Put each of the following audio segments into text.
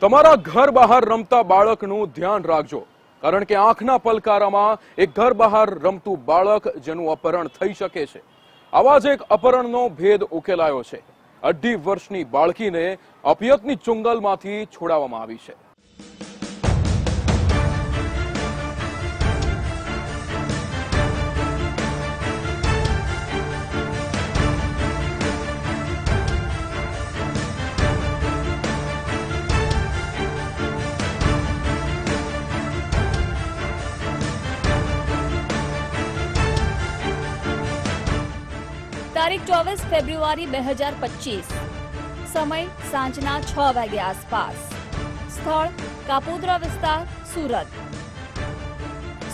તમારા ઘર બહાર રમતા બાળકનું ધ્યાન રાખજો. કારણ કે આંખના પલકારામાં એક ઘર બહાર રમતું બાળક જેનું અપહરણ થઈ શકે છે. આવા જ એક અપહરણનો ભેદ ઉકેલાયો છે. અઢી વર્ષની બાળકીને અપિયતની ચુંગલમાંથી છોડાવવામાં આવી છે. તારીખ ચોવીસ ફેબ્રુઆરી બે હજાર પચીસ. સમય સાંજના છ વાગ્યા આસપાસ. સ્થળ કાપોદ્રા વિસ્તાર, સુરત.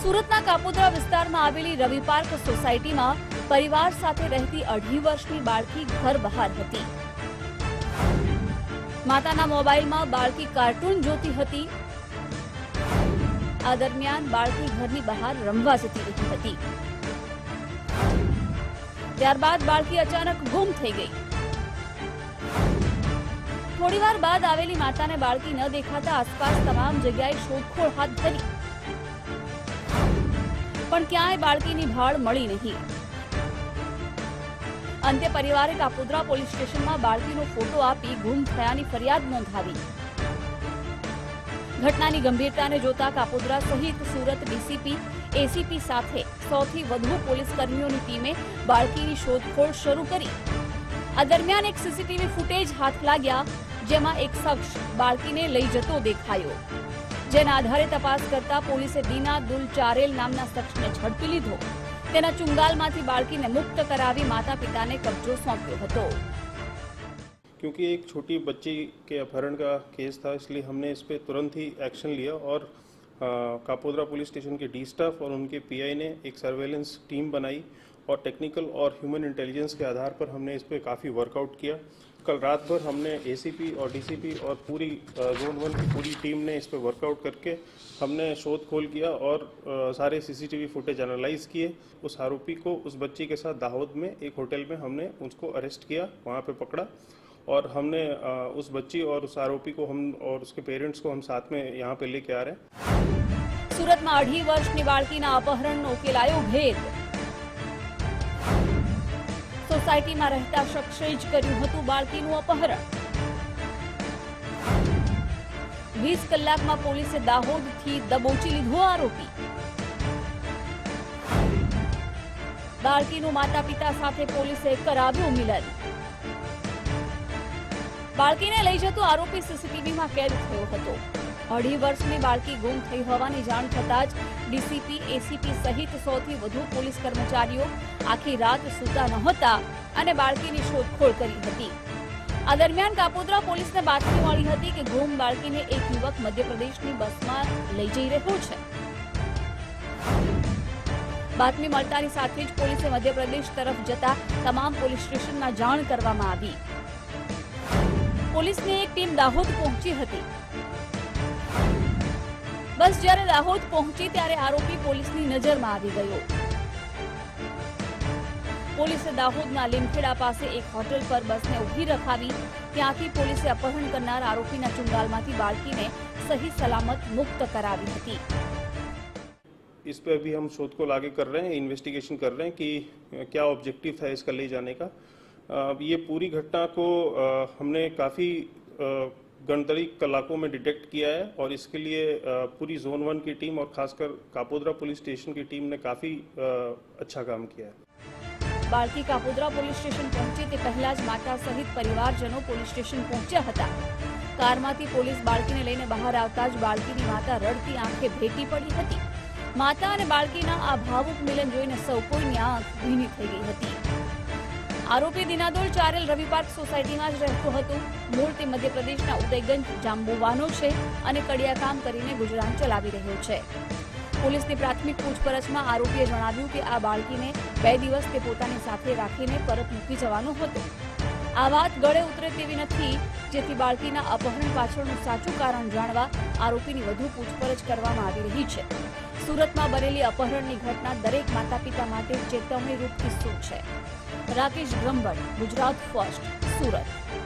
સુરતના કાપોદ્રા વિસ્તારમાં આવેલી રવિ પાર્ક સોસાયટીમાં પરિવાર સાથે રહેતી અઢી વર્ષની બાળકી ઘર બહાર હતી. માતાના મોબાઈલમાં બાળકી કાર્ટૂન જોતી હતી. આ દરમિયાન બાળકી ઘરની બહાર રમવા જતી રહી હતી. ત્યારબાદ બાળકી અચાનક ગુમ થઈ ગઈ. થોડીવાર બાદ આવેલી માતાને બાળકી ન દેખાતા આસપાસ તમામ જગ્યાએ શોધખોળ હાથ ધરી. પણ ક્યાંય બાળકીની ભાળ મળી નહીં. અંતે પરિવારે કાપોદ્રા પોલીસ સ્ટેશનમાં બાળકીનો ફોટો આપી ગુમ થયાની ફરિયાદ નોંધાવી. ઘટનાની ગંભીરતાને જોતા કાપોદ્રા સહિત સુરત ડીસીપી એસીપી સાથે સૌથી વધુ પોલીસ કર્મીઓની ટીમે બાળકીની શોધખોળ શરૂ કરી આ દરમિયાન એક સીસીટીવી ફૂટેજ હાથ લાગ્યા જેમાં એક શખ્સ બાળકીને લઈ જતો દેખાયો જેના આધારે તપાસ કરતા પોલીસે દીના દુલ ચારેલ નામના શખ્સને ઝડપી લીધો તેના ચુંગાલમાંથી બાળકીને મુક્ત કરાવી માતા પિતાને કબજો સોંપ્યો હતો क्योंकि एक छोटी बच्ची के अपहरण का केस था इसलिए हमने इस पर तुरंत ही एक्शन लिया और अ, कापोद्रा पुलिस स्टेशन के डी स्टाफ और उनके पीआई ने एक सर्वेलेंस टीम बनाई और टेक्निकल और ह्यूमन इंटेलिजेंस के आधार पर हमने इस पर काफ़ी वर्कआउट किया। कल रात भर हमने एसीपी और डीसीपी और पूरी जोन वन की पूरी टीम ने इस पर वर्कआउट करके हमने शोध खोल किया और सारे सीसीटीवी फुटेज एनालाइज किए। उस आरोपी को उस बच्ची के साथ दाहोद में एक होटल में हमने उसको अरेस्ट किया, वहाँ पे पकड़ा। और हमने अ, उस बच्ची और उस आरोपी को हम और उसके पेरेंट्स को हम साथ में यहाँ पे लेके आ रहे हैं સુરતમાં અઢી વર્ષની બાળકીના અપહરણનો ઉકેલાયો ભેદ સોસાયટીમાં રહેતા શખ્સે જ કર્યું હતું બાળકીનું અપહરણ વીસ કલાકમાં પોલીસે દાહોદથી દબોચી લીધો આરોપી બાળકીનું માતા પિતા સાથે પોલીસે કરાવ્યું મિલન બાળકીને લઈ જતો આરોપી સીસીટીવીમાં કેદ થયો હતો. અઢી વર્ષની બાળકી ગુમ થઈ હોવાની જાણ થતાં જ ડીસીપી, એસીપી સહિત સૌથી વધુ પોલીસ કર્મચારીઓ આખી રાત સૂતા નહોતા અને બાળકીની શોધખોળ કરી હતી. આ દરમિયાન કાપોદ્રા પોલીસને બાતમી મળી હતી કે ગુમ બાળકીને એક યુવક મધ્યપ્રદેશની બસમાં લઈ જઈ રહ્યો છે. બાતમી મળતાની સાથે જ પોલીસે મધ્યપ્રદેશ તરફ જતા તમામ પોલીસ સ્ટેશનમાં જાણ કરવામાં આવી. પોલીસની એક ટીમ દાહોદ પહોંચી હતી બસ જ્યારે દાહોદ પહોંચી ત્યારે આરોપી પોલીસની નજરમાં આવી ગયો પોલીસે દાહોદના લીમખેડા પાસે એક હોટલ પર બસને ઊભી રખાવી ત્યાંથી પોલીસે અપહરણ કરનાર આરોપીના ચુંગાલમાંથી બાળકીને સહી સલામત મુક્ત કરાવી હતી इस पे अभी हम शोध को आगे कर रहे हैं इन्वेस्टिगेशन कर रहे हैं कि अ, क्या ऑब्जेक्टिव था इसका ले जाने का अ, ये पूरी घटना को अ, हमने काफ़ी गणतरी कलाकों में डिटेक्ट किया है और इसके लिए अ, पूरी जोन वन की टीम और खासकर कापोद्रा पुलिस स्टेशन की टीम ने काफ़ी अच्छा काम किया है બાળકી કાપોદ્રા પોલીસ સ્ટેશન પહોંચી તે પહેલા જ માતા સહિત પરિવારજનો પોલીસ સ્ટેશન પહોંચ્યા હતા કારમાંથી પોલીસ બાળકીને લઈને બહાર આવતા જ બાળકીની માતા રડતી આંખે ભેટી પડી હતી માતા અને બાળકીના આ ભાવુક મિલન જોઈને સૌ કોઈની આંખ ભીની થઈ ગઈ હતી આરોપી દિનાદોલ ચારેલ રવિ પાર્ક સોસાયટીમાં જ રહેતું હતું. મૂળ તે મધ્યપ્રદેશના ઉદયગંજ જાંબુવાનો છે અને કડિયા કામ કરીને ગુજરાન ચલાવી રહ્યો છે. પોલીસની પ્રાથમિક પૂછપરછમાં આરોપીએ જણાવ્યું કે આ બાળકીને બે દિવસ તે પોતાની સાથે રાખીને પરત મૂકી જવાનો હતો. આ વાત ગળે ઉતરે તેવી નથી, જેથી બાળકીના અપહરણ પાછળનું સાચું કારણ જાણવા આરોપીની વધુ પૂછપરછ કરવામાં આવી રહી છે. સુરતમાં બનેલી અપહરણની ઘટના દરેક માતા પિતા માટે ચેતવણીરૂપ કિસ્સો છે. રાકેશ બ્રહ્મભટ્ટ ગુજરાત ફર્સ્ટ, સુરત.